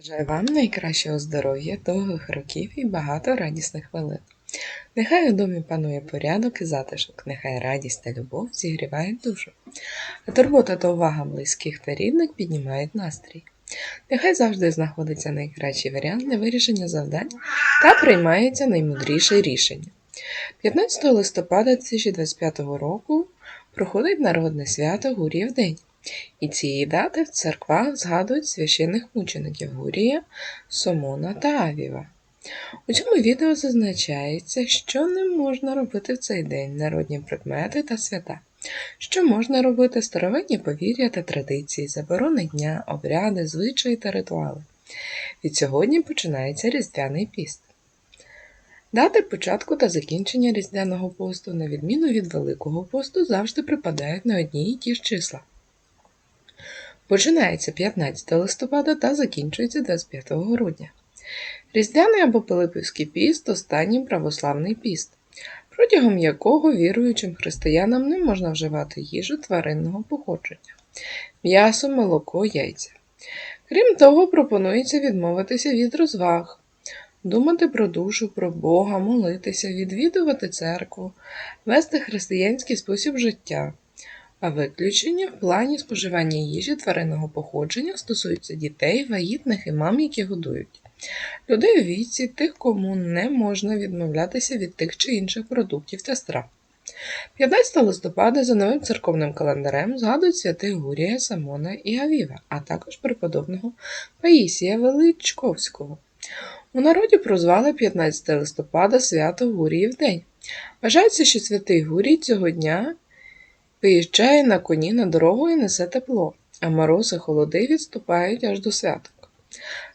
Бажаю вам найкращого здоров'я, довгих років і багато радісних хвилин. Нехай у домі панує порядок і затишок, нехай радість та любов зігрівають душу, а турбота та увага близьких та рідних піднімають настрій. Нехай завжди знаходиться найкращий варіант для вирішення завдань та приймається наймудріше рішення. 15 листопада 2025 року проходить народне свято Гуріїв День. І цієї дати в церквах згадують священних мучеників Гурія, Сомона та Авіва. У цьому відео зазначається, що не можна робити в цей день народні предмети та свята, що можна робити старовинні повір'я та традиції, заборони дня, обряди, звичаї та ритуали. Від сьогодні починається Різдвяний піст. Дати початку та закінчення Різдвяного посту, на відміну від Великого посту, завжди припадають на одні й ті ж числа. Починається 15 листопада та закінчується 25 грудня. Різдвяний або Пилипівський піст останній православний піст, протягом якого віруючим християнам не можна вживати їжу тваринного походження, м'ясо, молоко, яйця. Крім того, пропонується відмовитися від розваг, думати про душу, про Бога, молитися, відвідувати церкву, вести християнський спосіб життя. А виключення в плані споживання їжі тваринного походження стосуються дітей, вагітних і мам, які годують. Людей у віці, тих, кому не можна відмовлятися від тих чи інших продуктів та страв. 15 листопада за новим церковним календарем згадують святих Гурія, Самона і Авіва, а також преподобного Паїсія Величковського. У народі прозвали 15 листопада свято Гуріїв День. Вважається, що святий Гурій цього дня Виїжджає на коні на дорогу і несе тепло, а морози холоди відступають аж до святок.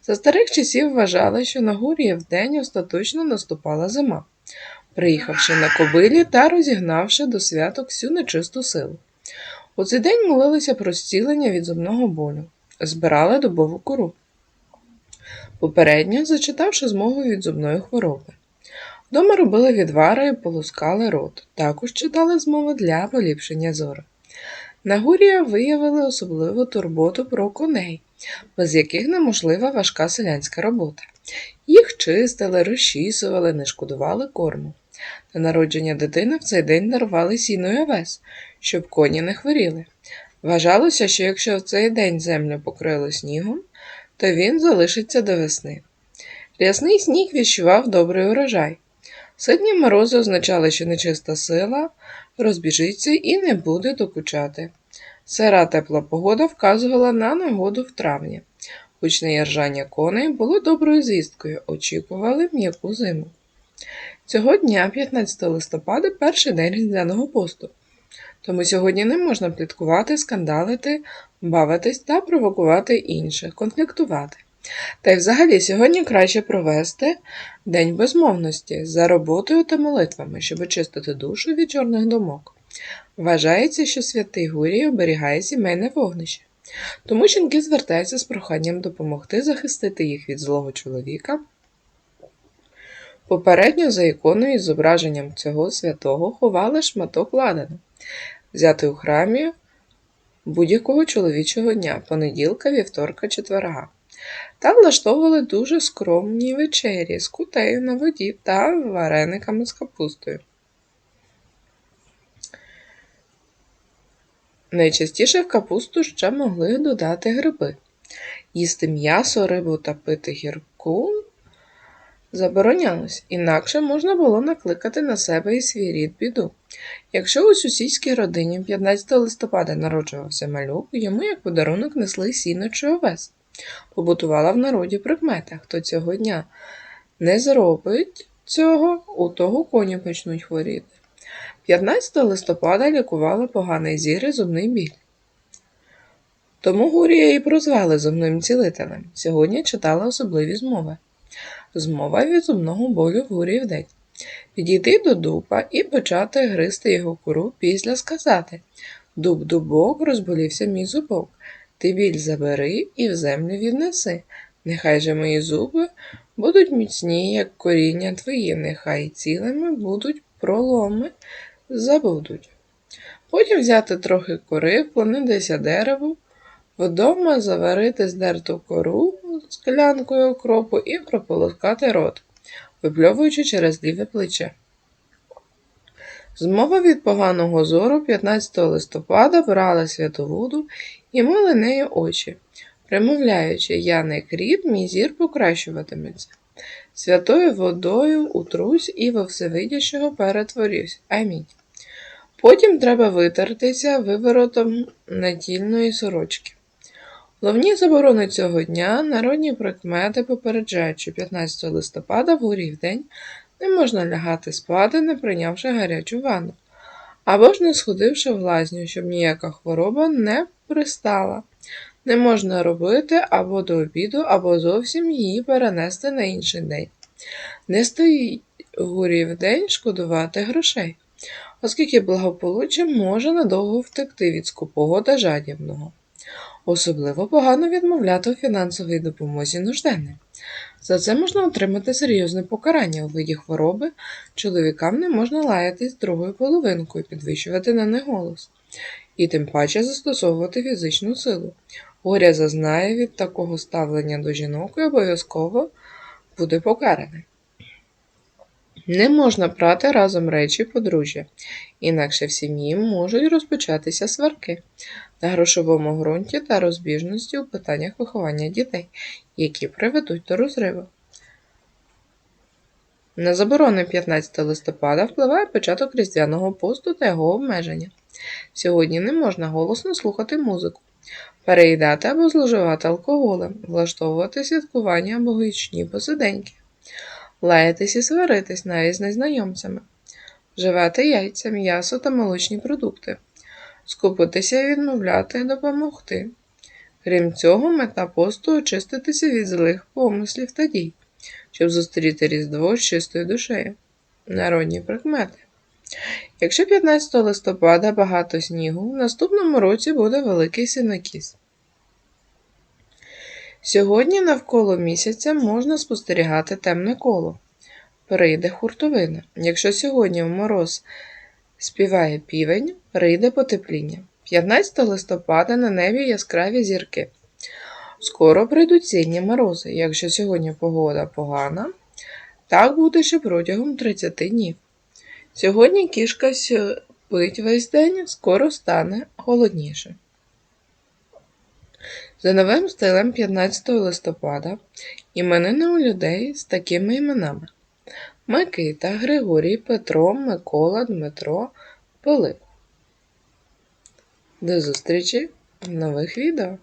За старих часів вважали, що на Гур'їв день остаточно наступала зима, приїхавши на кобилі та розігнавши до святок всю нечисту силу. У цей день молилися про зцілення від зубного болю, збирали дубову кору, попередньо зачитавши змогу від зубної хвороби. Дома робили відвари і полоскали рот, також читали змови для поліпшення зору. На Гурія виявили особливу турботу про коней, без яких неможлива важка селянська робота. Їх чистили, розчісували, не шкодували корму. На народження дитини в цей день дарували сіно й овес, щоб коні не хворіли. Вважалося, що якщо в цей день землю покрили снігом, то він залишиться до весни. Рясний сніг відчував добрий урожай. Сильні морози означали, що нечиста сила розбіжиться і не буде докучати. Сира тепла погода вказувала на нагоду в травні. Гучне яржання коней було доброю звісткою, очікували м'яку зиму. Цього дня, 15 листопада, перший день різдвяного посту. Тому сьогодні не можна пліткувати, скандалити, бавитись та провокувати інших, конфліктувати. Та й взагалі сьогодні краще провести День безмовності за роботою та молитвами, щоб очистити душу від чорних думок. Вважається, що святий Гурій оберігає сімейне вогнище, тому жінки звертаються з проханням допомогти захистити їх від злого чоловіка. Попередньо за іконою із зображенням цього святого ховали шматок ладану, взятий у храмі будь-якого чоловічого дня, понеділка, вівторка, четверга. Та влаштовували дуже скромні вечері з кутею на воді та варениками з капустою. Найчастіше в капусту ще могли додати гриби. Їсти м'ясо, рибу та пити гірку заборонялось, інакше можна було накликати на себе і свій рід біду. Якщо у сусідській родині 15 листопада народжувався малюк, йому як подарунок несли сіно чи овес побутувала в народі прикмета. Хто цього дня не зробить цього, у того коні почнуть хворіти. 15 листопада лікувала поганий зір і зубний біль. Тому Гурія і прозвали зубним цілителем. Сьогодні читала особливі змови. Змова від зубного болю в Гурії в день. Підійти до дупа і почати гризти його кору після сказати Дуб дубок розболівся мій зубок. Ти біль забери і в землю віднеси. Нехай же мої зуби будуть міцні, як коріння твої, нехай цілими будуть проломи забудуть. Потім взяти трохи кори, вклонитися дереву, Вдома заварити здерту кору склянкою окропу і прополоскати рот, випльовуючи через ліве плече. Змова від поганого зору 15 листопада брала святу воду і мили нею очі, примовляючи Я не кріп, мій зір покращуватиметься. Святою водою утрусь і во всевидящого перетворюсь. Амінь. Потім треба витертися виворотом натільної сорочки. Головні заборони цього дня народні прикмети попереджають, що 15 листопада в горі в день не можна лягати спати, не прийнявши гарячу ванну, або ж не сходивши в лазню, щоб ніяка хвороба не пристала. Не можна робити або до обіду, або зовсім її перенести на інший день. Не стоїть в горі в день шкодувати грошей, оскільки благополуччя може надовго втекти від скупого та жадібного. Особливо погано відмовляти у фінансовій допомозі нужденним. За це можна отримати серйозне покарання у виді хвороби, чоловікам не можна лаятись другою половинкою, підвищувати на них голос, і тим паче застосовувати фізичну силу. Горя зазнає від такого ставлення до жінок і обов'язково буде покараний. Не можна прати разом речі подружжя, інакше в сім'ї можуть розпочатися сварки на грошовому ґрунті та розбіжності у питаннях виховання дітей, які приведуть до розриву. На заборони 15 листопада впливає початок різдвяного посту та його обмеження. Сьогодні не можна голосно слухати музику, переїдати або зловживати алкоголем, влаштовувати святкування або гучні посиденьки, лаятись і сваритись навіть з незнайомцями, вживати яйця, м'ясо та молочні продукти, скупитися і відмовляти допомогти. Крім цього, мета посту очиститися від злих помислів та дій, щоб зустріти Різдво з чистою душею. Народні прикмети. Якщо 15 листопада багато снігу, в наступному році буде великий синокіс. Сьогодні навколо місяця можна спостерігати темне коло. Прийде хуртовина. Якщо сьогодні в мороз співає півень, прийде потепління. 15 листопада на небі яскраві зірки. Скоро прийдуть сильні морози. Якщо сьогодні погода погана, так буде ще протягом 30 днів. Сьогодні кішка спить весь день, скоро стане холодніше. За новим стилем 15 листопада іменини у людей з такими іменами: Микита, Григорій, Петро, Микола, Дмитро, Пилип. До зустрічі в нових відео!